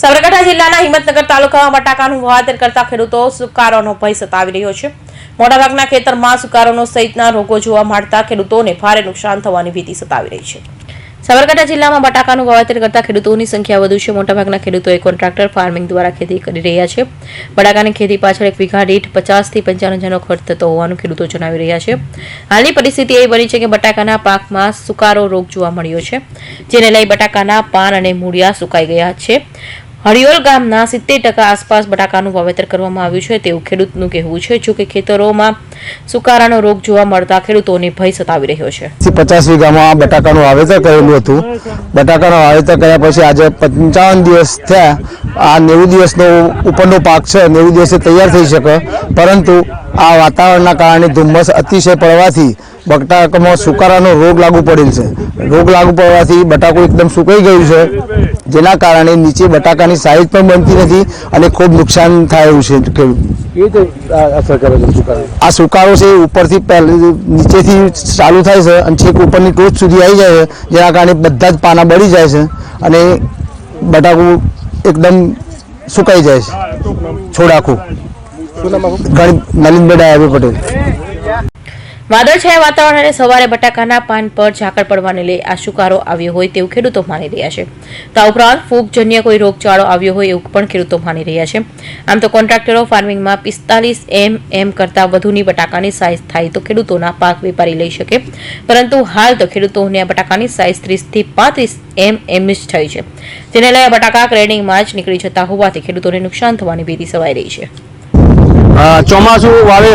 સાબરકાંઠા જિલ્લાના હિંમતનગર તાલુકામાં બટાકાનું વાવેતર કરતા ખેડૂતો સુકારોનો ભય સતાવી રહ્યો છે. મોટાભાગના ખેતરમાં સુકારોનો સહિતના રોગો જોવા મળતા ખેડૂતોને ભારે નુકસાન થવાની ભીતિ સતાવી રહી છે. સાબરકાંઠા જિલ્લામાં બટાકાનું વાવેતર કરતા ખેડૂતોની સંખ્યા વધુ છે. મોટાભાગના ખેડૂતોએ કોન્ટ્રાક્ટર ફાર્મિંગ દ્વારા ખેતી કરી રહ્યા છે. બટાકાની ખેતી પાછળ એક વીઘા દીઠ પચાસથી પંચાવન હજારનો ખર્ચ થતો હોવાનું ખેડૂતો જણાવી રહ્યા છે. હાલની પરિસ્થિતિ એ બની છે કે બટાકાના પાકમાં સુકારો રોગ જોવા મળ્યો છે, જેને લઈ બટાકાના પાન અને મૂળિયા સુકાઈ ગયા છે. હરિયોલ ગામના સિત્તેર ટકા આસપાસ બટાકાનું વાવેતર કરવામાં આવ્યું છે. તેવું ખેડૂતનું કહેવું છે જોકે ખેતરોમાં સુકારાનો રોગ જોવા મળતા ખેડૂતોને ભય સતાવી રહ્યો છે. પચાસ વીઘામાં બટાકાનું વાવેતર કરેલું હતું. બટાકાનું વાવેતર કર્યા પછી આજે પંચાવન દિવસ થયા. આ નેવું દિવસનો ઉપરનો પાક છે, નેવું દિવસે તૈયાર થઈ શકે. પરંતુ આ વાતાવરણના કારણે ધુમ્મસ અતિશય પડવાથી બટાકામાં સુકારાનો રોગ લાગુ પડેલ છે. રોગ લાગુ પડવાથી બટાકું એકદમ સુકાઈ ગયું છે. જેના કારણે નીચે બટાકાની સાઈઝ પણ બનતી નથી અને ખૂબ નુકસાન થાય એવું છે આ સુકારો? છે ઉપરથી નીચેથી ચાલુ થાય છે અને છેક ઉપરની ટોચ સુધી આવી જાય છે જેના કારણે બધા જ પાના બળી જાય છે અને બટાકું એકદમ સુકાઈ જાય છે. છોડાખું ઘણી નલિનભાઈ ડાયાભાઈ પટેલ. વાદળછાયા વાતાવરણ અને સવારે બટાકાના પાન પર ઝાકળ પડવાને લઈ આશુકારો આવ્યો હોય તેવું ખેડૂતો માની રહ્યા છે. તો ઉપરાંત ફૂગજન્ય કોઈ રોગચાળો આવ્યો હોય એવું પણ ખેડૂતો માની રહ્યા છે. આમ તો કોન્ટ્રાક્ટરો ફાર્મિંગમાં પિસ્તાલીસ એમ એમ કરતાં વધુની બટાકાની સાઇઝ થાય તો ખેડૂતોના પાક વેપારી લઈ શકે. પરંતુ હાલ તો ખેડૂતોને આ બટાકાની સાઇઝ ત્રીસથી પાંત્રીસ એમ એમ જ થઈ છે. જેને લઈ બટાકા ક્રેડિંગમાં જ નીકળી જતા હોવાથી ખેડૂતોને નુકસાન થવાની ભીતિ સવાઈ રહી છે. ચોમાસું વાવે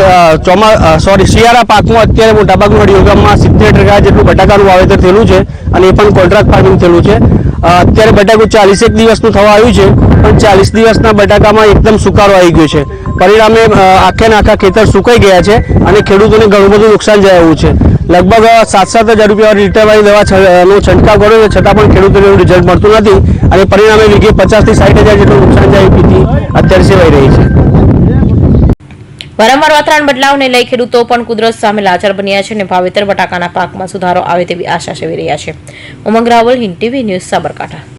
ચોમા સોરી શિયાળા પાકમાં અત્યારે મોટાભાગનું હરિયોગામમાં સિત્તેર ટકા જેટલું બટાકાનું વાવેતર થયેલું છે અને એ પણ કોન્ટ્રાક્ટ ફાર્મિંગ થયેલું છે. અત્યારે બટાકું ચાલીસેક દિવસનું થવા આવ્યું છે, પણ ચાલીસ દિવસના બટાકામાં એકદમ સુકારો આવી ગયો છે. પરિણામે આખે આખા ખેતર સુકાઈ ગયા છે અને ખેડૂતોને ઘણું બધું નુકસાન જાય છે. લગભગ સાત સાત હજાર રૂપિયા લીટરવાળી દવા નો છંટકાવ કર્યો છે, છતાં પણ ખેડૂતોને એવું રિઝલ્ટ મળતું નથી અને પરિણામે વીઘે પચાસથી સાઠ હજાર જેટલું નુકસાન જાય પીતી અત્યારે સેવાઈ રહી છે. વારંવાર વાતાવરણ બદલાવને લઈ ખેડૂતો પણ કુદરત સામે લાચાર બન્યા છે અને વાવેતર બટાકાના પાકમાં સુધારો આવે તેવી આશા સેવી રહ્યા છે. Umang Raval, Hind TV news Sabarkantha.